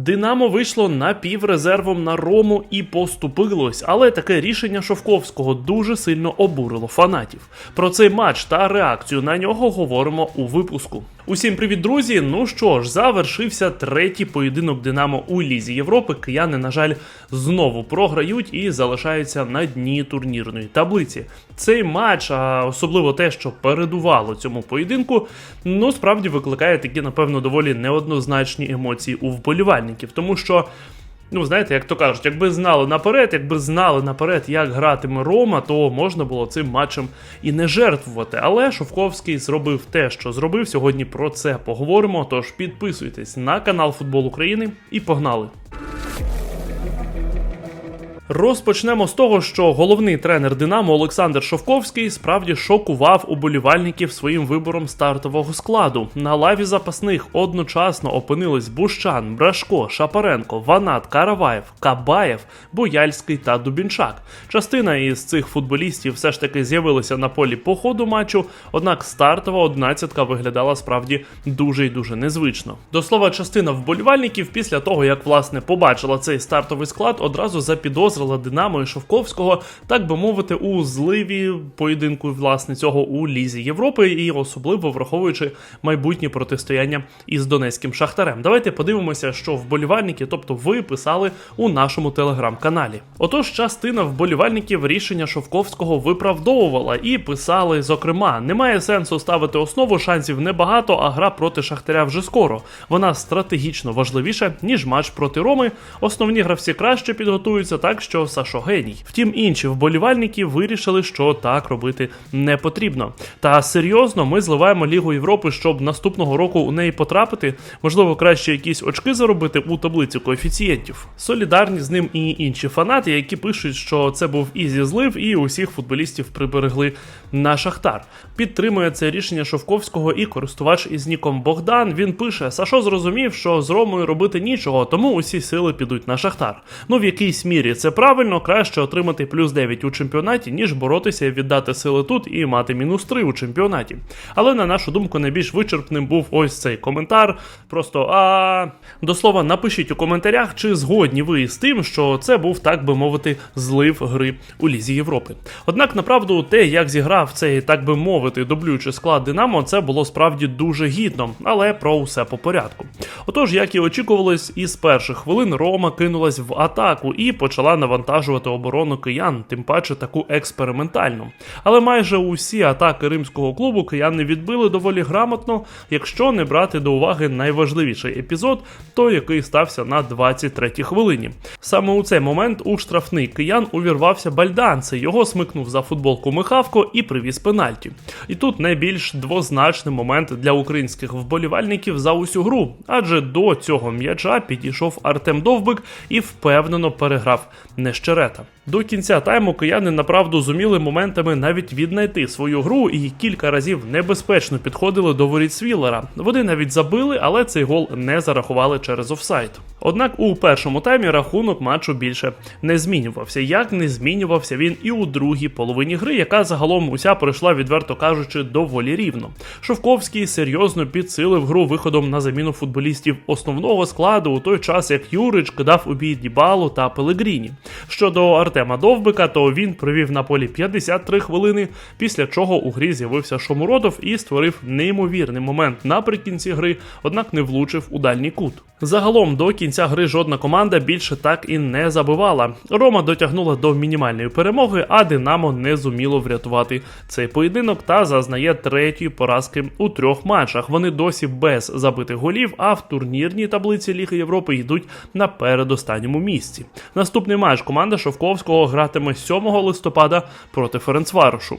Динамо вийшло напіврезервом на Рому і поступилось, але таке рішення Шовковського дуже сильно обурило фанатів. Про цей матч та реакцію на нього говоримо у випуску. Усім привіт, друзі! Ну що ж, завершився третій поєдинок Динамо у Лізі Європи. Кияни, на жаль, знову програють і залишаються на дні турнірної таблиці. Цей матч, а особливо те, що передувало цьому поєдинку, ну справді викликає такі, напевно, доволі неоднозначні емоції у вболівальників, тому що. Ну, знаєте, як то кажуть, якби знали наперед, якби знали наперед, як гратиме Рома, то можна було цим матчем і не жертвувати. Але Шовковський зробив те, що зробив. Сьогодні про це поговоримо. Тож підписуйтесь на канал Футбол України і погнали! Розпочнемо з того, що головний тренер Динамо Олександр Шовковський справді шокував уболівальників своїм вибором стартового складу. На лаві запасних одночасно опинились Бущан, Брашко, Шапаренко, Ванат, Караваєв, Кабаєв, Бояльський та Дубінчак. Частина із цих футболістів все ж таки з'явилися на полі по ходу матчу, однак стартова одинадцятка виглядала справді дуже і дуже незвично. До слова, частина вболівальників після того, як власне побачила цей стартовий склад, одразу запідозрила Динамо і Шовковського, так би мовити, у зливі поєдинку власне цього у Лізі Європи, і особливо враховуючи майбутнє протистояння із Донецьким Шахтарем. Давайте подивимося, що вболівальники, тобто ви писали у нашому телеграм-каналі. Отож, частина вболівальників рішення Шовковського виправдовувала і писали, зокрема, немає сенсу ставити основу, шансів небагато, а гра проти Шахтаря вже скоро. Вона стратегічно важливіша, ніж матч проти Роми. Основні гравці краще підготуються так, що Сашо геній. Втім, інші вболівальники вирішили, що так робити не потрібно. Та серйозно, ми зливаємо Лігу Європи, щоб наступного року у неї потрапити. Можливо, краще якісь очки заробити у таблиці коефіцієнтів. Солідарні з ним і інші фанати, які пишуть, що це був ізі злив, і усіх футболістів приберегли на Шахтар. Підтримує це рішення Шовковського і користувач із ніком Богдан. Він пише: Сашо зрозумів, що з Ромою робити нічого, тому усі сили підуть на Шахтар. Ну в якійсь мірі це правильно, краще отримати плюс 9 у чемпіонаті, ніж боротися і віддати сили тут і мати мінус 3 у чемпіонаті. Але на нашу думку, найбільш вичерпним був ось цей коментар. Просто а до слова, напишіть у коментарях, чи згодні ви з тим, що це був, так би мовити, злив гри у Лізі Європи. Однак, направду, те, як зіграв цей, так би мовити, дублюючий склад Динамо, це було справді дуже гідно, але про усе по порядку. Отож, як і очікувалось, із перших хвилин Рома кинулась в атаку і почала навантажувати оборону киян, тим паче таку експериментальну. Але майже усі атаки римського клубу кияни відбили доволі грамотно, якщо не брати до уваги найважливіший епізод, той, який стався на 23-й хвилині. Саме у цей момент у штрафний киян увірвався Бальданце, його смикнув за футболку Михавко і привіз пенальті. І тут найбільш двозначний момент для українських вболівальників за усю гру, адже до цього м'яча підійшов Артем Довбик і впевнено переграв Нещерета. До кінця тайму кияни направду зуміли моментами навіть віднайти свою гру і кілька разів небезпечно підходили до воріт Свіллера. Вони навіть забили, але цей гол не зарахували через офсайд. Однак у першому таймі рахунок матчу більше не змінювався. Як не змінювався він і у другій половині гри, яка загалом уся пройшла, відверто кажучи, доволі рівно. Шовковський серйозно підсилив гру виходом на заміну футболістів основного складу у той час, як Юрич кидав у бій Дібалу та Пелегріні. Щодо Артема Довбика, то він провів на полі 53 хвилини, після чого у грі з'явився Шомуродов і створив неймовірний момент наприкінці гри, однак не влучив у дальній кут. Загалом до кінця гри жодна команда більше так і не забивала. Рома дотягнула до мінімальної перемоги, а Динамо не зуміло врятувати цей поєдинок та зазнає третьої поразки у трьох матчах. Вони досі без забитих голів, а в турнірній таблиці Ліги Європи йдуть на передостанньому місці. Наступний матч команда Шовковського гратиме 7 листопада проти Ференцварошу.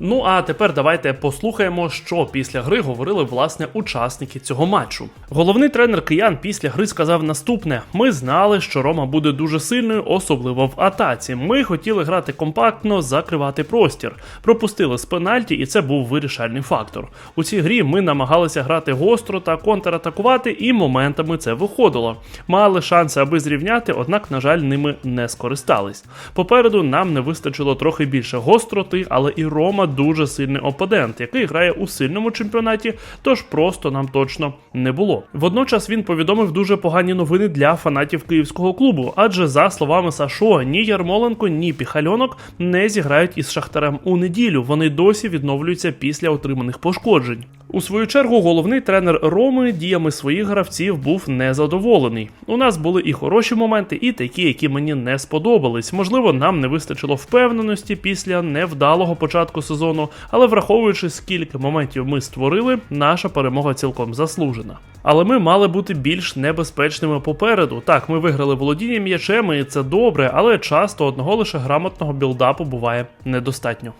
Ну а тепер давайте послухаємо, що після гри говорили власне учасники цього матчу. Головний тренер киян після гри сказав наступне: ми знали, що Рома буде дуже сильною, особливо в атаці. Ми хотіли грати компактно, закривати простір. Пропустили з пенальті, і це був вирішальний фактор. У цій грі ми намагалися грати гостро та контратакувати, і моментами це виходило. Мали шанси, аби зрівняти, однак, на жаль, ними не скористались. Попереду нам не вистачило трохи більше гостроти, але і Рома Рома дуже сильний опонент, який грає у сильному чемпіонаті, тож просто нам точно не було. Водночас він повідомив дуже погані новини для фанатів київського клубу, адже за словами Сашо, ні Ярмоленко, ні Піхальонок не зіграють із Шахтарем у неділю. Вони досі відновлюються після отриманих пошкоджень. У свою чергу головний тренер Роми діями своїх гравців був незадоволений. У нас були і хороші моменти, і такі, які мені не сподобались. Можливо, нам не вистачило впевненості після невдалого початку сезону, але враховуючи скільки моментів ми створили, наша перемога цілком заслужена. Але ми мали бути більш небезпечними попереду. Так, ми виграли володіння м'ячем, і це добре, але часто одного лише грамотного білдапу буває недостатньо.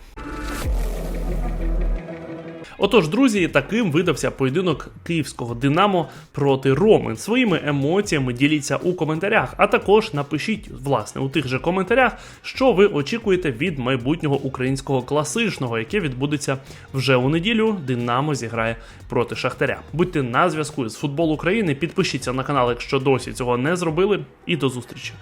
Отож, друзі, таким видався поєдинок київського Динамо проти Роми. Своїми емоціями діліться у коментарях, а також напишіть, власне, у тих же коментарях, що ви очікуєте від майбутнього українського класичного, яке відбудеться вже у неділю. Динамо зіграє проти Шахтаря. Будьте на зв'язку з футбол України, підпишіться на канал, якщо досі цього не зробили, і до зустрічі.